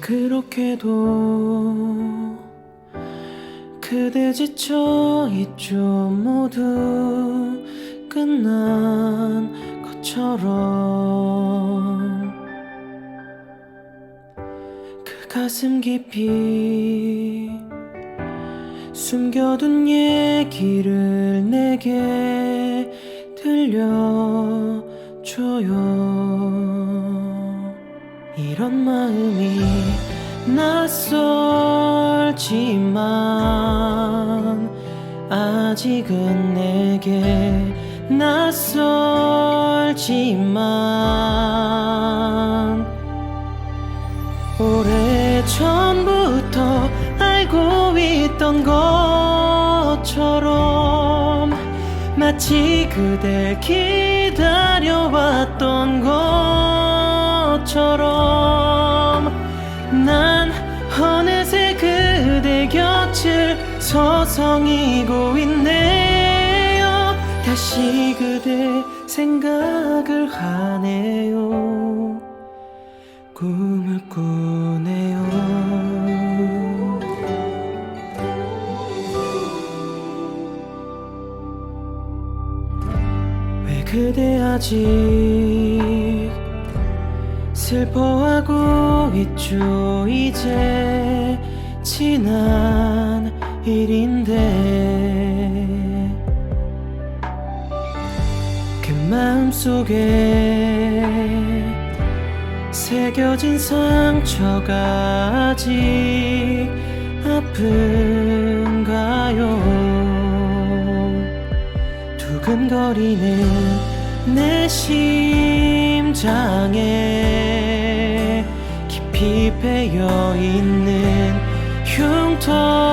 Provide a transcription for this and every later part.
그렇게도 그대 지쳐 있죠? 모두 끝난 것처럼 그 가슴 깊이 숨겨둔 얘기를 내게 들려줘요 이런 마음이 낯설지만 아직은 내게 낯설지만 오래 전부터 알고 있던 것처럼 마치 그댈 기다려왔던 것 서성이고 있네요. 다시 그대 생각을 하네요. 꿈을 꾸네요. 왜 그대 아직 슬퍼하고 있죠? 이제 지난 일인데 그 마음속에 새겨진 상처가 아직 아픈가요? 두근거리는 내 심장에 깊이 배어 있는 흉터처럼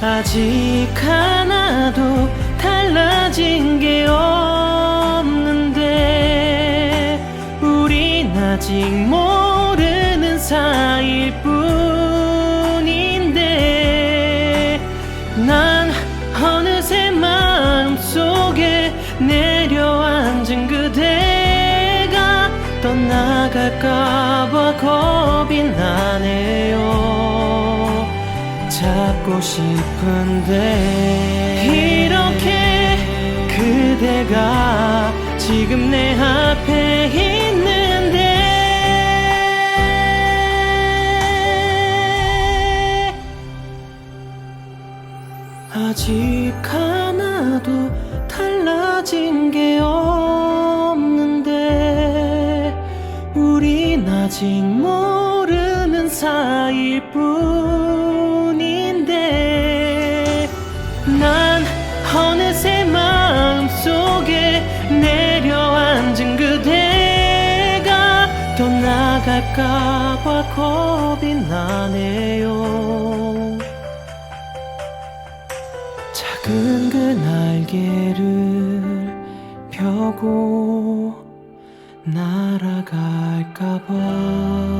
아직 하나도 달라진 게 없는데 우린 아직 모르는 사이일 뿐인데 난 어느새 마음속에 내 나갈까봐 겁이 나네요. 잡고 싶은데 이렇게 그대가 지금 내 앞에 있는데 아직 하나도 달라진 게 없는 아직 모르는 사이일 뿐인데 난 어느새 마음속에 내려앉은 그대가 떠나갈까봐 겁이 나네요. 작은 그 날개를 펴고 날아갈까봐